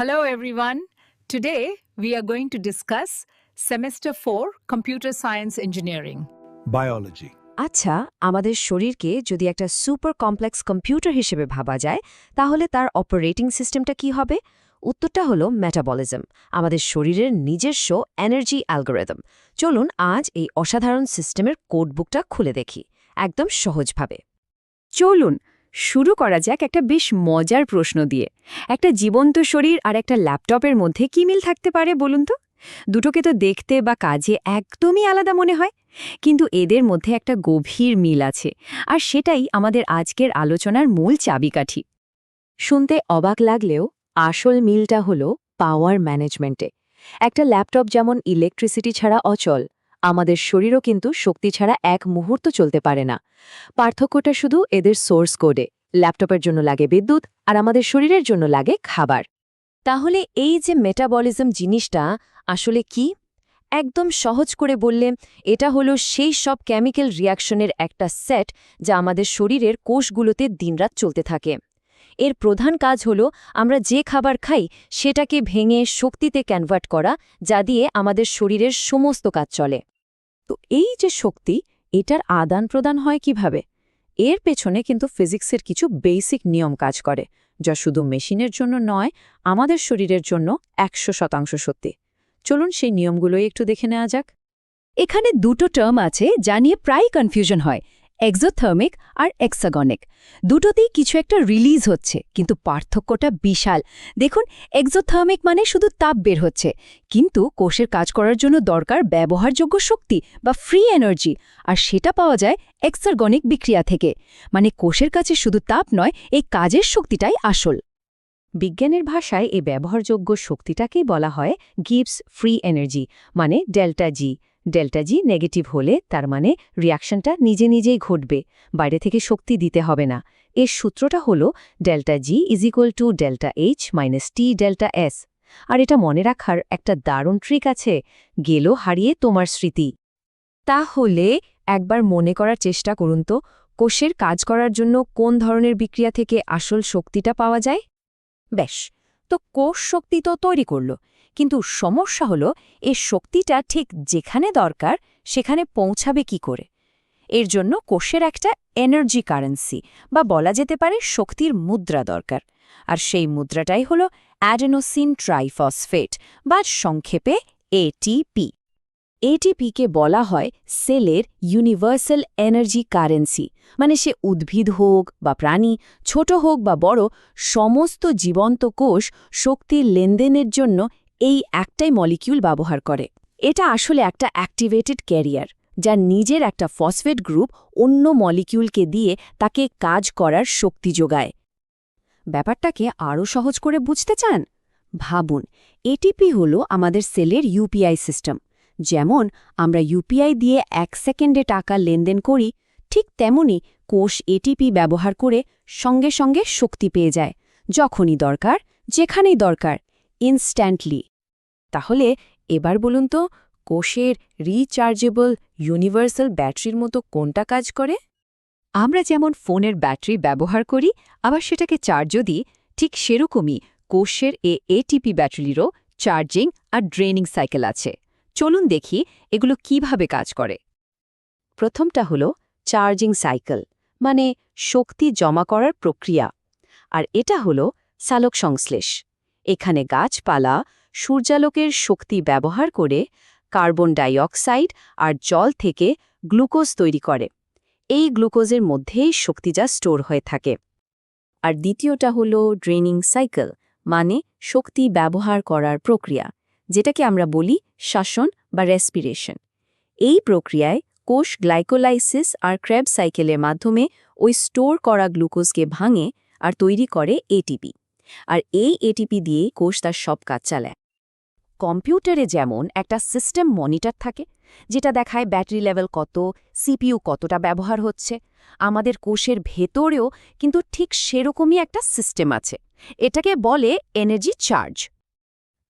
Hello, everyone. Today, we are going to discuss Semester 4 Computer Science Engineering. biology, আচ্ছা আমাদের শরীরকে যদি একটা সুপার কমপ্লেক্স কম্পিউটার হিসেবে ভাবা যায় তাহলে তার অপারেটিং সিস্টেমটা কি হবে উত্তরটা হলো মেটাবলিজম আমাদের শরীরের নিজস্ব এনার্জি অ্যালগোরিদম চলুন আজ এই অসাধারণ সিস্টেমের কোডবুকটা খুলে দেখি একদম সহজভাবে চলুন শুরু করা যাক একটা বেশ মজার প্রশ্ন দিয়ে। একটা জীবন্ত শরীর আর একটা ল্যাপটপের মধ্যে কি মিল থাকতে পারে বলুন তো? দুটোকে তো দেখতে বা কাজে একদমই আলাদা মনে হয়। কিন্তু এদের মধ্যে একটা গভীর মিল আছে, আর সেটাই আমাদের আজকের আলোচনার মূল চাবিকাঠি। শুনতে অবাক লাগলেও আসল মিলটা হলো পাওয়ার ম্যানেজমেন্টে। একটা ল্যাপটপ যেমন ইলেকট্রিসিটি ছাড়া অচল আমাদের শরীরও কিন্তু শক্তি ছাড়া এক মুহূর্ত চলতে পারে না। পার্থক্যটা শুধু এদের সোর্স কোডে। ল্যাপটপের জন্য লাগে বিদ্যুৎ আর আমাদের শরীরের জন্য লাগে খাবার। তাহলে এই যে মেটাবলিজম জিনিসটা আসলে কি? একদম সহজ করে বললে, এটা হলো সেই সব কেমিক্যাল রিয়াকশনের একটা সেট যা আমাদের শরীরের কোষগুলোতে দিনরাত চলতে থাকে। এর প্রধান কাজ হলো, আমরা যে খাবার খাই, সেটাকে ভেঙে শক্তিতে কনভার্ট করা, যা দিয়ে আমাদের শরীরের সমস্ত কাজ চলে। তো এই যে শক্তি, এটার আদান প্রদান হয় কীভাবে? এর পেছনে কিন্তু ফিজিক্সের কিছু বেসিক নিয়ম কাজ করে, যা শুধু মেশিনের জন্য নয়, আমাদের শরীরের জন্য একশো শতাংশ সত্যি। চলুন সেই নিয়মগুলোই একটু দেখে নেওয়া যাক। এখানে দুটো টার্ম আছে যা নিয়ে প্রায় কনফিউশন হয় এক্সোথার্মিক আর এক্সাগনিক দুটোতেই কিছু একটা রিলিজ হচ্ছে, কিন্তু পার্থক্যটা বিশাল। দেখুন এক্সোথার্মিক মানে শুধু তাপ বের হচ্ছে, কিন্তু কোষের কাজ করার জন্য দরকার ব্যবহারযোগ্য শক্তি বা ফ্রি এনার্জি আর সেটা পাওয়া যায় এক্সারগনিক বিক্রিয়া থেকে। মানে কোষের কাছে শুধু তাপ নয়, এই কাজের শক্তিটাই আসল। বিজ্ঞানের ভাষায় এই ব্যবহারযোগ্য শক্তিটাকেই বলা হয় গিভস ফ্রি এনার্জি মানে delta G delta G negative হলে তার মানে রিয়াকশনটা নিজে নিজেই ঘটবে, বাইরে থেকে শক্তি দিতে হবে না। এর সূত্রটা হল delta G is equal to delta H minus T delta S. আর এটা মনে রাখার একটা দারুণ ট্রিক আছে, গেল হারিয়ে তোমার স্মৃতি। তাহলে একবার মনে করার চেষ্টা করুন তো, কোষের কাজ করার জন্য কোন ধরনের বিক্রিয়া থেকে আসল শক্তিটা পাওয়া যায়? বেশ, তো কোষ শক্তি তো তৈরি করল কিন্তু সমস্যা হলো, এ শক্তিটা ঠিক যেখানে দরকার, সেখানে পৌঁছাবে কি করে? এর জন্য কোষের একটা এনার্জি কারেন্সি বা বলা যেতে পারে শক্তির মুদ্রা দরকার। আর সেই মুদ্রাটাই হল অ্যাডেনোসিন ট্রাইফসফেট বা সংক্ষেপে এটিপি এটিপিকে বলা হয় সেলের ইউনিভার্সাল এনার্জি কারেন্সি মানে সে উদ্ভিদ হোক বা প্রাণী, ছোট হোক বা বড়, সমস্ত জীবন্ত কোষ শক্তির লেনদেনের জন্য এই একটাই মলিকিউল ব্যবহার করে। এটা আসলে একটা অ্যাক্টিভেটেড ক্যারিয়ার যা নিজের একটা ফসফেট গ্রুপ অন্য মলিকিউলকে দিয়ে তাকে কাজ করার শক্তি যোগায়। ব্যাপারটাকে আরও সহজ করে বুঝতে চান? ভাবুন এটিপি হল আমাদের সেলের ইউপিআই সিস্টেম যেমন আমরা ইউপিআই দিয়ে এক সেকেন্ডে টাকা লেনদেন করি, ঠিক তেমনি কোষ এটিপি ব্যবহার করে সঙ্গে সঙ্গে শক্তি পেয়ে যায়, যখনই দরকার, যেখানেই দরকার ইনস্ট্যান্টলি তাহলে এবার বলুন তো, কোষের রিচার্জেবল ইউনিভার্সাল ব্যাটারির মতো কোনটা কাজ করে? আমরা যেমন ফোনের ব্যাটারি ব্যবহার করি, আবার সেটাকে চার্জও দিই, ঠিক সেরকমই কোষের এ এটিপি ব্যাটারিরও চার্জিং আর ড্রেনিং সাইকেল আছে। চলুন দেখি এগুলো কীভাবে কাজ করে। প্রথমটা হলো চার্জিং সাইকেল মানে শক্তি জমা করার প্রক্রিয়া। আর এটা হলো সালোক সংশ্লেষ এখানে গাছপালা সূর্যালোকের শক্তি ব্যবহার করে কার্বন ডাইঅক্সাইড আর জল থেকে গ্লুকোজ তৈরি করে। এই গ্লুকোজের মধ্যেই শক্তি যা স্টোর হয়ে থাকে। আর দ্বিতীয়টা হল ড্রেনিং সাইকেল মানে শক্তি ব্যবহার করার প্রক্রিয়া, যেটাকে আমরা বলি শাসন বা রেসপিরেশন। এই প্রক্রিয়ায় কোষ গ্লাইকোলাইসিস আর ক্র্যাব সাইকেলের মাধ্যমে ওই স্টোর করা গ্লুকোজকে ভাঙে আর তৈরি করে এটিপি। আর এই এটিপি দিয়ে কোষ তার সব কাজ চালায়। কম্পিউটারে যেমন একটা সিস্টেম মনিটর থাকে, যেটা দেখায় ব্যাটারি লেভেল কত, সিপিইউ কতটা ব্যবহার হচ্ছে, আমাদের কোষের ভেতরেও কিন্তু ঠিক সেরকমই একটা সিস্টেম আছে, এটাকে বলে এনার্জি চার্জ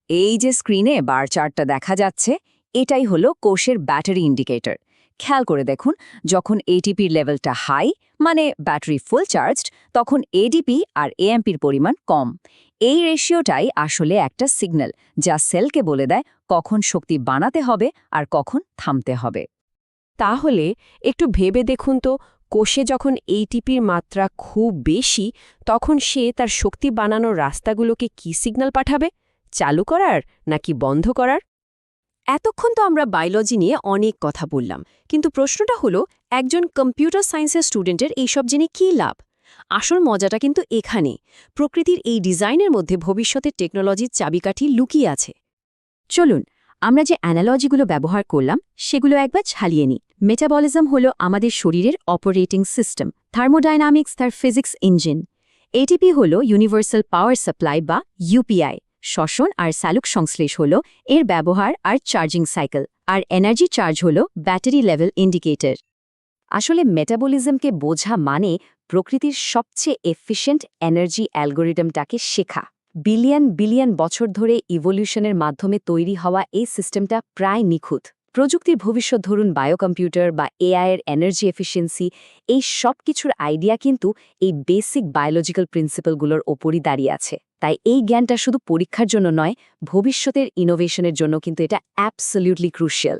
এই যে স্ক্রিনে বার চার্টটা দেখা যাচ্ছে, এটাই হলো কোষের ব্যাটারি ইন্ডিকেটর খেয়াল করে দেখুন, যখন এটিপির লেভেলটা হাই মানে ব্যাটারি ফুল চার্জড, তখন এডিপি আর এএমপির পরিমাণ কম। এই রেশিওটাই আসলে একটা সিগন্যাল যা সেলকে বলে দেয় কখন শক্তি বানাতে হবে আর কখন থামতে হবে। তাহলে একটু ভেবে দেখুন তো, কোষে যখন এইটিপির মাত্রা খুব বেশি, তখন সে তার শক্তি বানানোর রাস্তাগুলোকে কি সিগন্যাল পাঠাবে? চালু করার নাকি বন্ধ করার? এতক্ষণ তো আমরা বায়োলজি নিয়ে অনেক কথা বললাম, কিন্তু প্রশ্নটা হলো, একজন কম্পিউটার সায়েন্সের স্টুডেন্টের এইসব জেনে কী লাভ? আসল মজাটা কিন্তু এখানে, প্রকৃতির এই ডিজাইনের মধ্যে ভবিষ্যতের টেকনোলজির চাবিকাঠি লুকিয়ে আছে। চলুন, আমরা যে অ্যানালজিগুলো ব্যবহার করলাম, সেগুলো একবার ছালিয়ে নিই। মেটাবলিজম হলো আমাদের শরীরের অপারেটিং সিস্টেম থার্মোডাইনামিক্স তার ফিজিক্স ইঞ্জিন এটিপি হলো ইউনিভার্সাল পাওয়ার সাপ্লাই বা ইউপিআই শ্বসন আর স্যালুক সংশ্লেষ হলো এর ব্যবহার আর চার্জিং সাইকেল, আর এনার্জি চার্জ হল ব্যাটারি লেভেল ইন্ডিকেটর। আসলে মেটাবলিজমকে বোঝা মানে প্রকৃতির সবচেয়ে এফিশিয়েন্ট এনার্জি অ্যালগোরিদমটাকে শেখা। বিলিয়ন বিলিয়ন বছর ধরে ইভলিউশনের মাধ্যমে তৈরি হওয়া এই সিস্টেমটা প্রায় নিখুঁত। প্রযুক্তির ভবিষ্যৎ ধরুন বায়োকম্পিউটার বা এআই এর এনার্জি এফিসিয়েন্সি এই সব কিছুর আইডিয়া কিন্তু এই বেসিক বায়োলজিক্যাল প্রিন্সিপালগুলোর ওপরই দাঁড়িয়ে আছে। তাই এই জ্ঞানটা শুধু পরীক্ষার জন্য নয়, ভবিষ্যতের ইনোভেশনের জন্য কিন্তু এটা অ্যাবসলিউটলি ক্রুশিয়াল